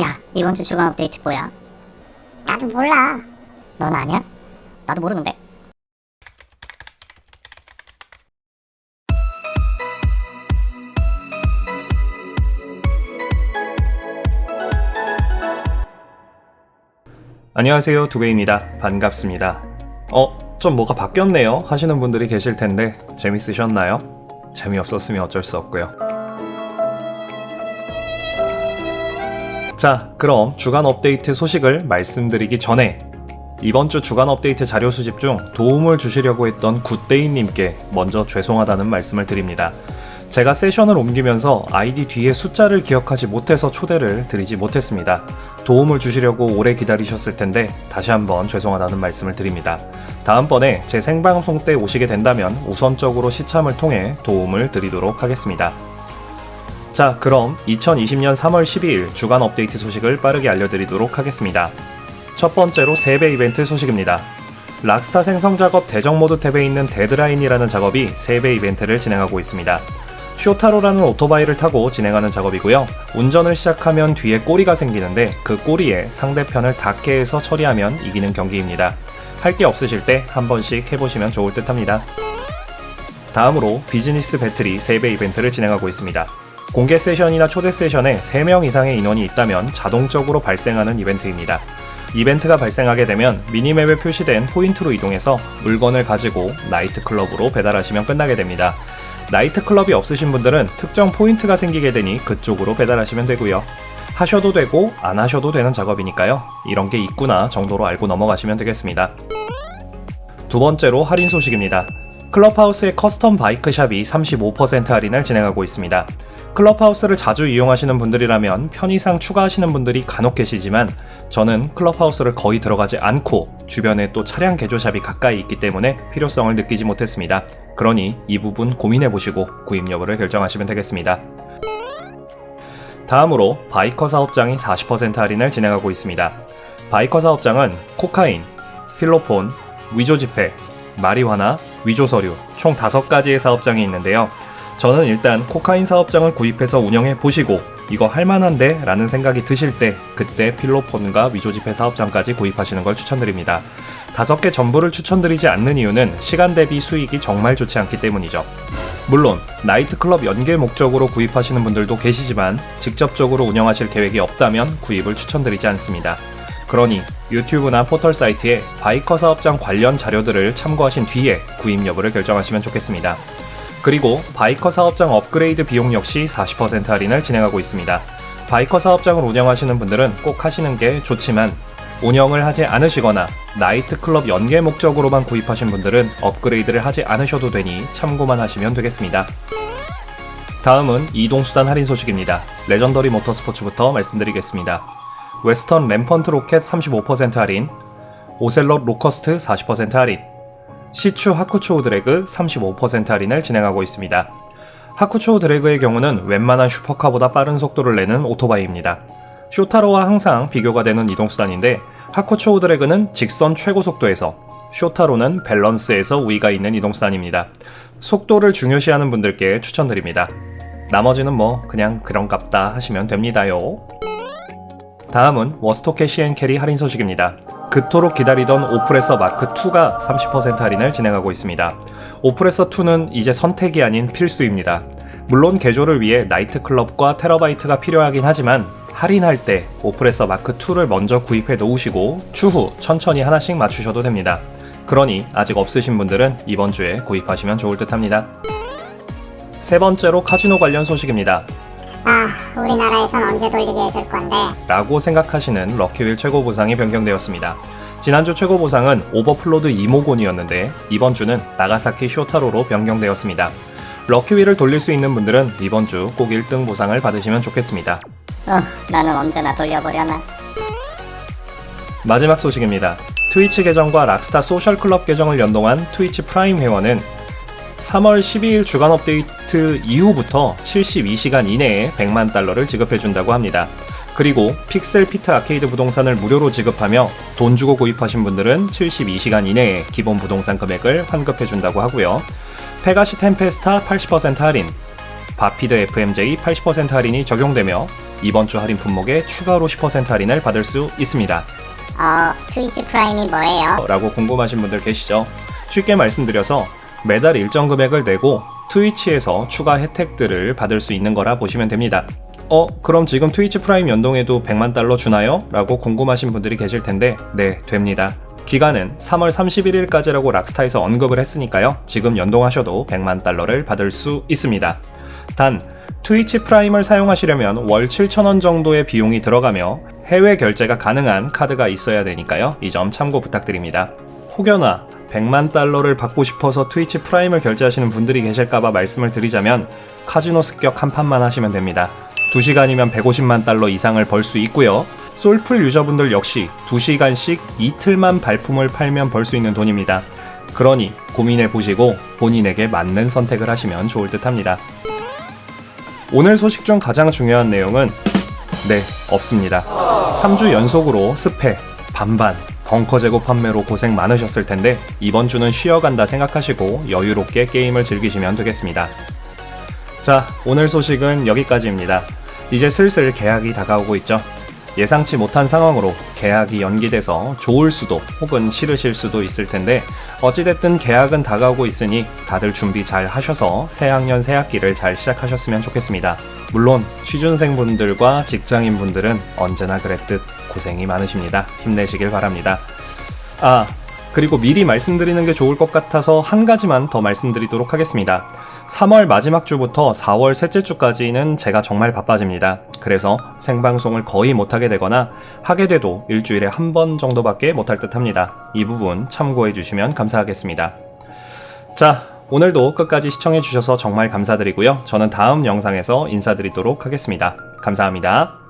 야, 이번 주 주간 업데이트 뭐야? 나도 몰라. 넌 아냐? 나도 모르는데. 안녕하세요 두베입니다 반갑습니다 어? 좀 뭐가 바뀌었네요 하시는 분들이 계실 텐데 재밌으셨나요? 재미없었으면 어쩔 수 없고요 자 그럼 주간 업데이트 소식을 말씀드리기 전에 이번 주 주간 업데이트 자료 수집 중 도움을 주시려고 했던 굿데이님께 먼저 죄송하다는 말씀을 드립니다. 제가 세션을 옮기면서 아이디 뒤에 숫자를 기억하지 못해서 초대를 드리지 못했습니다. 도움을 주시려고 오래 기다리셨을 텐데 다시 한번 죄송하다는 말씀을 드립니다. 다음번에 제 생방송 때 오시게 된다면 우선적으로 시참을 통해 도움을 드리도록 하겠습니다. 자, 그럼 2020년 3월 12일 주간 업데이트 소식을 빠르게 알려드리도록 하겠습니다. 첫 번째로 세배 이벤트 소식입니다. 락스타 생성 작업 대정 모드 탭에 있는 데드라인이라는 작업이 세배 이벤트를 진행하고 있습니다. 쇼타로라는 오토바이를 타고 진행하는 작업이고요. 운전을 시작하면 뒤에 꼬리가 생기는데 그 꼬리에 상대편을 닿게 해서 처리하면 이기는 경기입니다. 할 게 없으실 때 한 번씩 해보시면 좋을 듯 합니다. 다음으로 비즈니스 배틀이 3배 이벤트를 진행하고 있습니다. 공개 세션이나 초대 세션에 3명 이상의 인원이 있다면 자동적으로 발생하는 이벤트입니다. 이벤트가 발생하게 되면 미니맵에 표시된 포인트로 이동해서 물건을 가지고 나이트클럽으로 배달하시면 끝나게 됩니다. 나이트클럽이 없으신 분들은 특정 포인트가 생기게 되니 그쪽으로 배달하시면 되고요. 하셔도 되고 안 하셔도 되는 작업이니까요. 이런 게 있구나 정도로 알고 넘어가시면 되겠습니다. 두 번째로 할인 소식입니다. 클럽하우스의 커스텀 바이크샵이 35% 할인을 진행하고 있습니다. 클럽하우스를 자주 이용하시는 분들이라면 편의상 추가하시는 분들이 간혹 계시지만 저는 클럽하우스를 거의 들어가지 않고 주변에 또 차량 개조샵이 가까이 있기 때문에 필요성을 느끼지 못했습니다. 그러니 이 부분 고민해 보시고 구입 여부를 결정하시면 되겠습니다. 다음으로 바이커 사업장이 40% 할인을 진행하고 있습니다. 바이커 사업장은 코카인, 필로폰, 위조 지폐, 마리화나, 위조 서류 총 5가지의 사업장이 있는데요. 저는 일단 코카인 사업장을 구입해서 운영해 보시고 이거 할만한데? 라는 생각이 드실 때 그때 필로폰과 위조 지폐 사업장까지 구입하시는 걸 추천드립니다. 다섯 개 전부를 추천드리지 않는 이유는 시간 대비 수익이 정말 좋지 않기 때문이죠. 물론 나이트클럽 연계 목적으로 구입하시는 분들도 계시지만 직접적으로 운영하실 계획이 없다면 구입을 추천드리지 않습니다. 그러니 유튜브나 포털 사이트에 바이커 사업장 관련 자료들을 참고하신 뒤에 구입 여부를 결정하시면 좋겠습니다. 그리고 바이커 사업장 업그레이드 비용 역시 40% 할인을 진행하고 있습니다. 바이커 사업장을 운영하시는 분들은 꼭 하시는 게 좋지만 운영을 하지 않으시거나 나이트클럽 연계 목적으로만 구입하신 분들은 업그레이드를 하지 않으셔도 되니 참고만 하시면 되겠습니다. 다음은 이동수단 할인 소식입니다. 레전더리 모터스포츠부터 말씀드리겠습니다. 웨스턴 램펀트 로켓 35% 할인, 오셀럿 로커스트 40% 할인, 시추 하쿠초우 드래그 35% 할인을 진행하고 있습니다. 하쿠초우 드래그의 경우는 웬만한 슈퍼카보다 빠른 속도를 내는 오토바이입니다. 쇼타로와 항상 비교가 되는 이동수단인데 하쿠초우 드래그는 직선 최고 속도에서 쇼타로는 밸런스에서 우위가 있는 이동수단입니다. 속도를 중요시하는 분들께 추천드립니다. 나머지는 뭐 그냥 그런갑다 하시면 됩니다요. 다음은 워스토케 시엔 캐리 할인 소식입니다. 그토록 기다리던 오프레서 마크 2가 30% 할인을 진행하고 있습니다. 오프레서 2는 이제 선택이 아닌 필수입니다. 물론 개조를 위해 나이트클럽과 테러바이트가 필요하긴 하지만 할인할 때 오프레서 마크 2를 먼저 구입해 놓으시고 추후 천천히 하나씩 맞추셔도 됩니다. 그러니 아직 없으신 분들은 이번 주에 구입하시면 좋을 듯 합니다. 세 번째로 카지노 관련 소식입니다. 아, 우리나라에선 언제 돌리게 해줄 건데? 라고 생각하시는 럭키윌 최고 보상이 변경되었습니다. 지난주 최고 보상은 오버플로드 이모곤이었는데 이번 주는 나가사키 쇼타로로 변경되었습니다. 럭키윌을 돌릴 수 있는 분들은 이번 주 꼭 1등 보상을 받으시면 좋겠습니다. 어, 나는 언제나 돌려보려나. 마지막 소식입니다. 트위치 계정과 락스타 소셜클럽 계정을 연동한 트위치 프라임 회원은 3월 12일 주간 업데이트 이후부터 72시간 이내에 100만 달러를 지급해준다고 합니다. 그리고 픽셀 피트 아케이드 부동산을 무료로 지급하며 돈 주고 구입하신 분들은 72시간 이내에 기본 부동산 금액을 환급해준다고 하고요. 페가시 템페스타 80% 할인, 바피드 FMJ 80% 할인이 적용되며 이번 주 할인 품목에 추가로 10% 할인을 받을 수 있습니다. 어, 트위치 프라임이 뭐예요? 라고 궁금하신 분들 계시죠? 쉽게 말씀드려서 매달 일정 금액을 내고 트위치에서 추가 혜택들을 받을 수 있는 거라 보시면 됩니다. 어, 그럼 지금 트위치 프라임 연동에도 100만 달러 주나요? 라고 궁금하신 분들이 계실 텐데, 네, 됩니다. 기간은 3월 31일까지라고 락스타에서 언급을 했으니까요. 지금 연동하셔도 100만 달러를 받을 수 있습니다. 단, 트위치 프라임을 사용하시려면 월 7,000원 정도의 비용이 들어가며 해외 결제가 가능한 카드가 있어야 되니까요. 이 점 참고 부탁드립니다. 혹여나 100만 달러를 받고 싶어서 트위치 프라임을 결제하시는 분들이 계실까봐 말씀을 드리자면 카지노 습격 한 판만 하시면 됩니다. 2시간이면 150만 달러 이상을 벌 수 있고요. 솔풀 유저분들 역시 2시간씩 이틀만 발품을 팔면 벌 수 있는 돈입니다. 그러니 고민해 보시고 본인에게 맞는 선택을 하시면 좋을 듯 합니다. 오늘 소식 중 가장 중요한 내용은 네, 없습니다. 3주 연속으로 스페, 반반, 벙커 재고 판매로 고생 많으셨을 텐데 이번 주는 쉬어간다 생각하시고 여유롭게 게임을 즐기시면 되겠습니다. 자, 오늘 소식은 여기까지입니다. 이제 슬슬 계약이 다가오고 있죠. 예상치 못한 상황으로 계약이 연기돼서 좋을 수도 혹은 싫으실 수도 있을 텐데 어찌됐든 계약은 다가오고 있으니 다들 준비 잘 하셔서 새학년 새학기를 잘 시작하셨으면 좋겠습니다. 물론 취준생분들과 직장인분들은 언제나 그랬듯 고생이 많으십니다. 힘내시길 바랍니다. 아, 그리고 미리 말씀드리는 게 좋을 것 같아서 한 가지만 더 말씀드리도록 하겠습니다. 3월 마지막 주부터 4월 셋째 주까지는 제가 정말 바빠집니다. 그래서 생방송을 거의 못하게 되거나 하게 돼도 일주일에 한 번 정도밖에 못할 듯 합니다. 이 부분 참고해 주시면 감사하겠습니다. 자, 오늘도 끝까지 시청해 주셔서 정말 감사드리고요. 저는 다음 영상에서 인사드리도록 하겠습니다. 감사합니다.